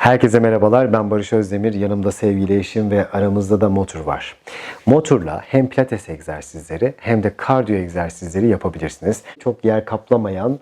Herkese merhabalar. Ben Barış Özdemir. Yanımda sevgili eşim ve aramızda da motor var. Motorla hem pilates egzersizleri hem de kardiyo egzersizleri yapabilirsiniz. Çok yer kaplamayan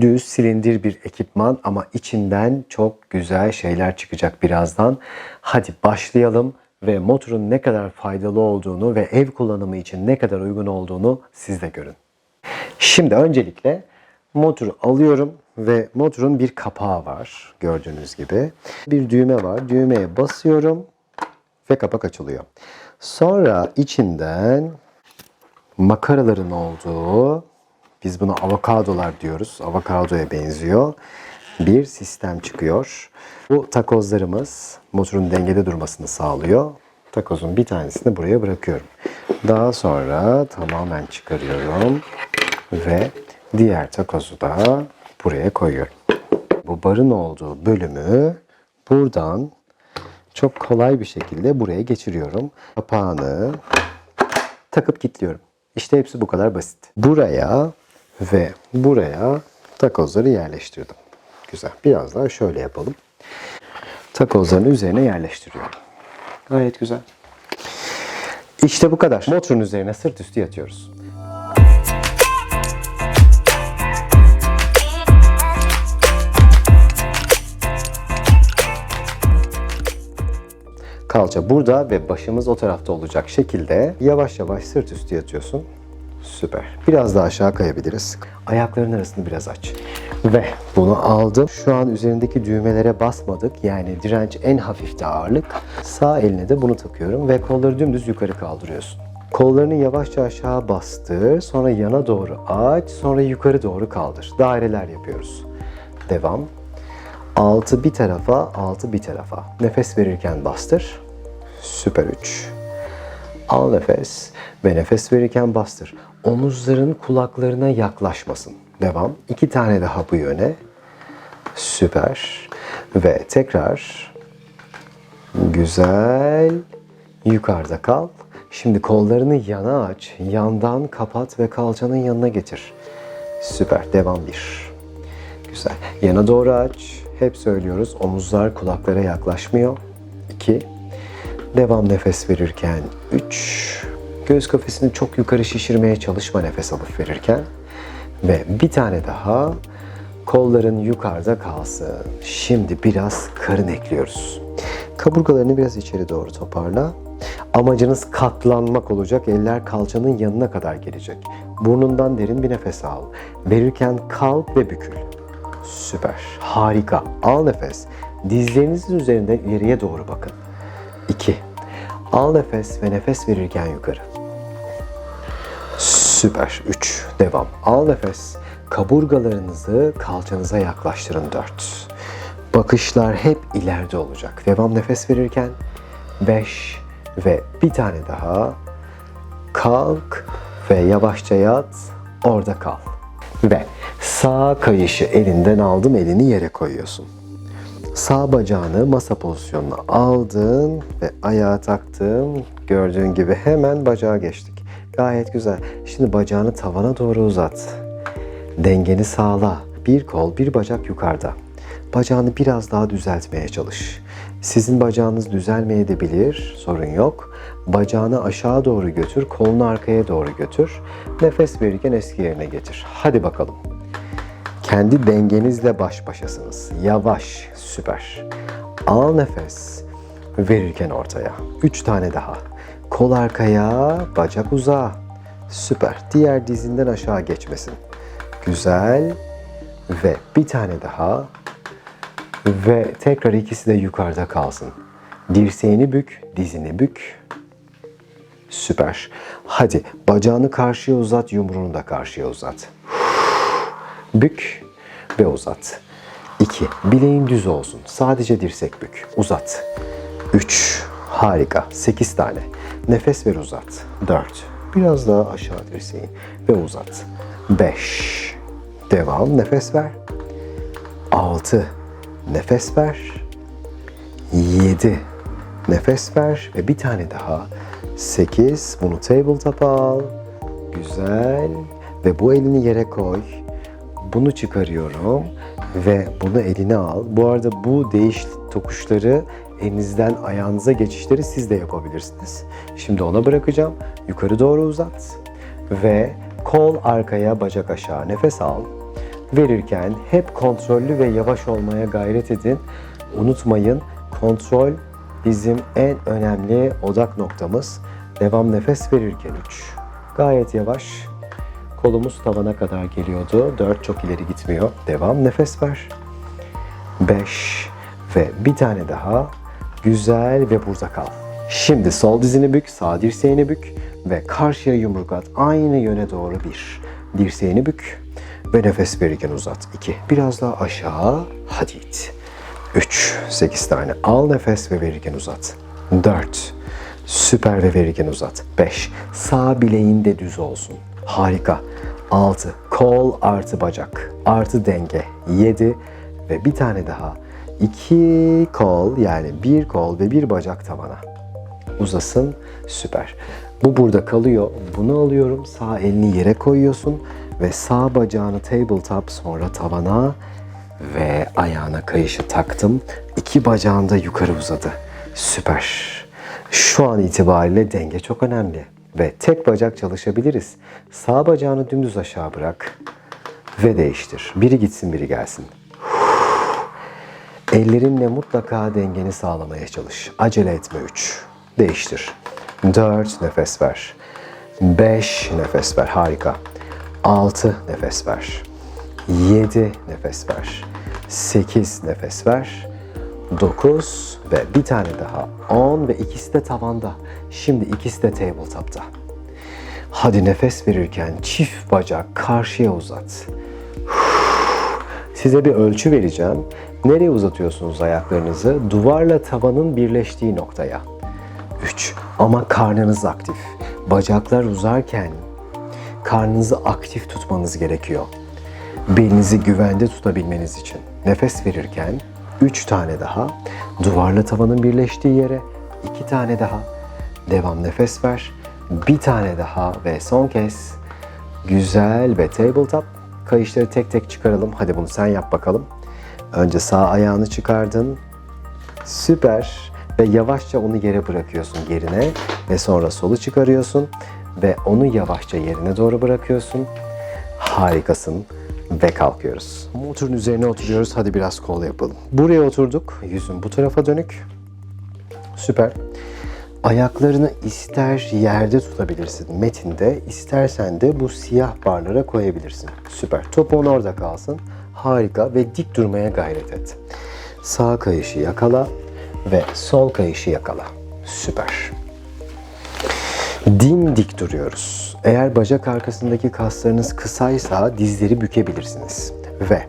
düz silindir bir ekipman ama içinden çok güzel şeyler çıkacak birazdan. Hadi başlayalım ve motorun ne kadar faydalı olduğunu ve ev kullanımı için ne kadar uygun olduğunu siz de görün. Şimdi öncelikle motoru alıyorum ve motorun bir kapağı var gördüğünüz gibi. Bir düğme var. Düğmeye basıyorum ve kapak açılıyor. Sonra içinden makaraların olduğu, biz buna avokadolar diyoruz. Avokadoya benziyor. Bir sistem çıkıyor. Bu takozlarımız motorun dengede durmasını sağlıyor. Takozun bir tanesini buraya bırakıyorum. Daha sonra tamamen çıkarıyorum ve diğer takozu da buraya koyuyorum. Bu barın olduğu bölümü buradan çok kolay bir şekilde buraya geçiriyorum. Kapağını takıp kilitliyorum. İşte hepsi bu kadar basit. Buraya ve buraya takozları yerleştirdim. Güzel. Biraz daha şöyle yapalım. Takozların üzerine yerleştiriyorum. Gayet güzel. İşte bu kadar. Motorun üzerine sırt üstü yatıyoruz. Kalça burada ve başımız o tarafta olacak şekilde yavaş yavaş sırt üstü yatıyorsun. Süper. Biraz daha aşağı kayabiliriz. Ayakların arasını biraz aç. Ve bunu aldım. Şu an üzerindeki düğmelere basmadık. Yani direnç en hafifte ağırlık. Sağ eline de bunu takıyorum ve kolları dümdüz yukarı kaldırıyorsun. Kollarını yavaşça aşağı bastır. Sonra yana doğru aç. Sonra yukarı doğru kaldır. Daireler yapıyoruz. Devam. Altı bir tarafa, altı bir tarafa. Nefes verirken bastır. Süper 3. Al nefes ve nefes verirken bastır. Omuzların kulaklarına yaklaşmasın. Devam. İki tane daha bu yöne. Süper. Ve tekrar güzel yukarıda kal. Şimdi kollarını yana aç. Yandan kapat ve kalçanın yanına getir. Süper. Devam bir. Güzel. Yana doğru aç. Hep söylüyoruz. Omuzlar kulaklara yaklaşmıyor. 2. Devam nefes verirken 3. Göğüs kafesini çok yukarı şişirmeye çalışma nefes alıp verirken. Ve bir tane daha. Kolların yukarıda kalsın. Şimdi biraz karın ekliyoruz. Kaburgalarını biraz içeri doğru toparla. Amacınız katlanmak olacak. Eller kalçanın yanına kadar gelecek. Burnundan derin bir nefes al. Verirken kalk ve bükül. Süper. Harika. Al nefes. Dizlerinizin üzerinde ileriye doğru bakın. 2. Al nefes ve nefes verirken yukarı. Süper. 3. Devam. Al nefes. Kaburgalarınızı kalçanıza yaklaştırın 4. Bakışlar hep ileride olacak. Devam nefes verirken 5 ve bir tane daha. Kalk ve yavaşça yat. Orada kal. Ve sağ kayışı elinden aldım, elini yere koyuyorsun. Sağ bacağını masa pozisyonuna aldın ve ayağa taktın. Gördüğün gibi hemen bacağa geçtik. Gayet güzel. Şimdi bacağını tavana doğru uzat. Dengeni sağla. Bir kol, bir bacak yukarıda. Bacağını biraz daha düzeltmeye çalış. Sizin bacağınız düzelmeyebilir, sorun yok. Bacağını aşağı doğru götür, kolunu arkaya doğru götür. Nefes verirken eski yerine getir. Hadi bakalım. Kendi dengenizle baş başasınız. Yavaş, süper. Al nefes. Verirken ortaya. Üç tane daha. Kol arkaya, bacak uzağa. Süper. Diğer dizinden aşağı geçmesin. Güzel. Ve bir tane daha. Ve tekrar ikisi de yukarıda kalsın. Dirseğini bük, dizini bük. Süper. Hadi bacağını karşıya uzat, yumruğunu da karşıya uzat. Bük ve uzat. 2. Bileğin düz olsun. Sadece dirsek bük. Uzat. 3. Harika. 8 tane. Nefes ver uzat. 4. Biraz daha aşağı dirseğin ve uzat. 5. Devam. Nefes ver. 6. Nefes ver. 7. Nefes ver ve bir tane daha. 8. Bunu tabletop'a al. Güzel. Ve bu elini yere koy. Bunu çıkarıyorum ve bunu eline al. Bu arada bu değiş tokuşları, elinizden ayağınıza geçişleri siz de yapabilirsiniz. Şimdi ona bırakacağım. Yukarı doğru uzat. Ve kol arkaya, bacak aşağı. Nefes al. Verirken hep kontrollü ve yavaş olmaya gayret edin. Unutmayın kontrol bizim en önemli odak noktamız. Devam nefes verirken 3. Gayet yavaş. Kolumuz tavana kadar geliyordu. 4 çok ileri gitmiyor. Devam nefes ver. 5 ve bir tane daha. Güzel ve burada kal. Şimdi sol dizini bük, sağ dirseğini bük ve karşıya yumruk at. Aynı yöne doğru bir. Dirseğini bük ve nefes verirken uzat. 2. Biraz daha aşağı. Hadi it. 3. 8 tane. Al nefes ve verirken uzat. 4. Süper ve verirken uzat. 5. Sağ bileğin de düz olsun. Harika. 6. Kol artı bacak. Artı denge. 7. Ve bir tane daha. 2 kol yani bir kol ve bir bacak tavana. Uzasın. Süper. Bu burada kalıyor. Bunu alıyorum. Sağ elini yere koyuyorsun ve sağ bacağını tabletop sonra tavana ve ayağına kayışı taktım. İki bacağın da yukarı uzadı. Süper. Şu an itibariyle denge çok önemli. Ve tek bacak çalışabiliriz. Sağ bacağını dümdüz aşağı bırak ve değiştir. Biri gitsin biri gelsin. Ellerinle mutlaka dengeni sağlamaya çalış. Acele etme 3. Değiştir. 4 nefes ver. 5 nefes ver. Harika. 6 nefes ver. 7 nefes ver. 8 nefes ver. 9 ve bir tane daha. 10 ve ikisi de tavanda. Şimdi ikisi de tabletop'ta. Hadi nefes verirken çift bacak karşıya uzat. Size bir ölçü vereceğim. Nereye uzatıyorsunuz ayaklarınızı? Duvarla tavanın birleştiği noktaya. 3. Ama karnınız aktif. Bacaklar uzarken karnınızı aktif tutmanız gerekiyor. Belinizi güvende tutabilmeniz için. Nefes verirken 3 tane daha. Duvarla tavanın birleştiği yere 2 tane daha. Devam nefes ver. Bir tane daha ve son kez. Güzel ve tabletop. Kayışları tek tek çıkaralım. Hadi bunu sen yap bakalım. Önce sağ ayağını çıkardın. Süper. Ve yavaşça onu yere bırakıyorsun yerine. Ve sonra solu çıkarıyorsun. Ve onu yavaşça yerine doğru bırakıyorsun. Harikasın. Ve kalkıyoruz. Motorun üzerine oturuyoruz. Hadi biraz kol yapalım. Buraya oturduk. Yüzün bu tarafa dönük. Süper. Ayaklarını ister yerde tutabilirsin metinde, istersen de bu siyah barlara koyabilirsin. Süper. Topuğun orada kalsın. Harika ve dik durmaya gayret et. Sağ kayışı yakala ve sol kayışı yakala. Süper. Dimdik duruyoruz. Eğer bacak arkasındaki kaslarınız kısaysa dizleri bükebilirsiniz. Ve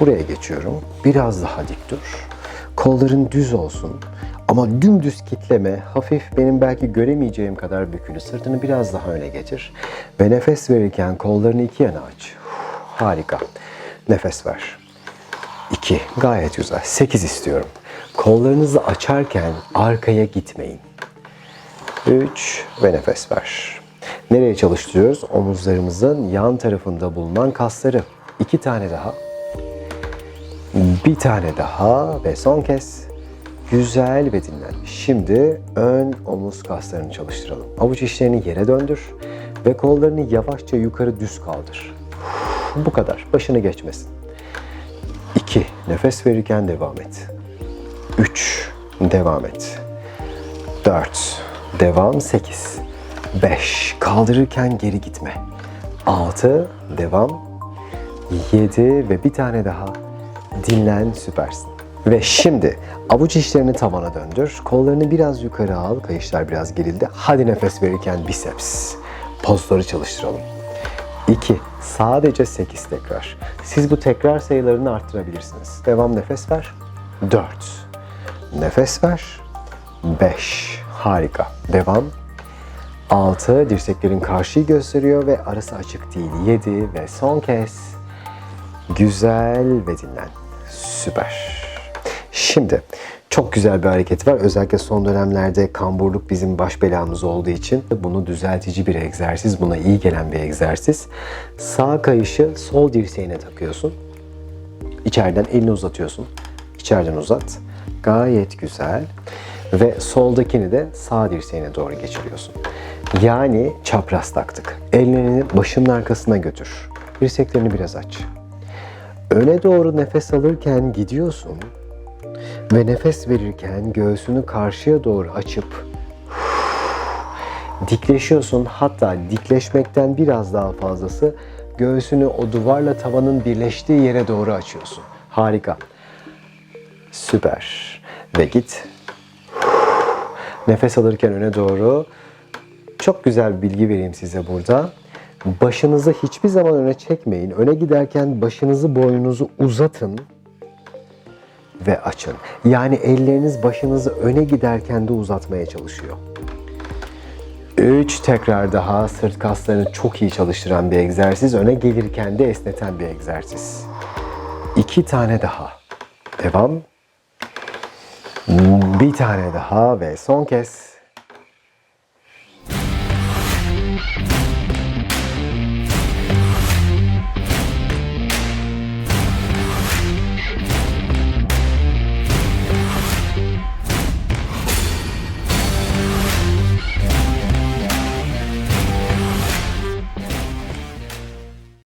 buraya geçiyorum. Biraz daha dik dur. Kolların düz olsun. Ama dümdüz kitleme, hafif benim belki göremeyeceğim kadar bükülü. Sırtını biraz daha öne getir. Ve nefes verirken kollarını iki yana aç. Harika. Nefes ver. 2. Gayet güzel. 8 istiyorum. Kollarınızı açarken arkaya gitmeyin. 3 ve nefes ver. Nereye çalıştırıyoruz? Omuzlarımızın yan tarafında bulunan kasları. İki tane daha. Bir tane daha ve son kez. Güzel ve dinlen. Şimdi ön omuz kaslarını çalıştıralım. Avuç içlerini yere döndür ve kollarını yavaşça yukarı düz kaldır. Bu kadar. Başını geçmesin. 2. Nefes verirken devam et. 3. Devam et. 4. Devam 8. 5. Kaldırırken geri gitme. 6. Devam. 7 ve bir tane daha. Dinlen süpersin. Ve şimdi avuç içlerini tavana döndür. Kollarını biraz yukarı al. Kayışlar biraz gerildi. Hadi nefes verirken biceps. Pozları çalıştıralım. 2. Sadece 8 tekrar. Siz bu tekrar sayılarını arttırabilirsiniz. Devam nefes ver. 4. Nefes ver. 5. Harika. Devam. 6. Dirseklerin karşıyı gösteriyor ve arası açık değil. 7 ve son kez. Güzel ve dinlen. Süper. Şimdi çok güzel bir hareket var. Özellikle son dönemlerde kamburluk bizim baş belamız olduğu için bunu düzeltici bir egzersiz, buna iyi gelen bir egzersiz. Sağ kayışı sol dirseğine takıyorsun. İçeriden elini uzatıyorsun. İçeriden uzat. Gayet güzel. Ve soldakini de sağ dirseğine doğru geçiriyorsun. Yani çapraz taktık. Ellerini başının arkasına götür. Dirseklerini biraz aç. Öne doğru nefes alırken gidiyorsun ve nefes verirken göğsünü karşıya doğru açıp dikleşiyorsun. Hatta dikleşmekten biraz daha fazlası göğsünü o duvarla tavanın birleştiği yere doğru açıyorsun. Harika. Süper. Ve git. Nefes alırken öne doğru. Çok güzel bir bilgi vereyim size burada. Başınızı hiçbir zaman öne çekmeyin. Öne giderken başınızı boynunuzu uzatın ve açın. Yani elleriniz başınızı öne giderken de uzatmaya çalışıyor. 3 tekrar daha sırt kaslarını çok iyi çalıştıran bir egzersiz. Öne gelirken de esneten bir egzersiz. 2 tane daha. Devam. Bir tane daha ve son kez.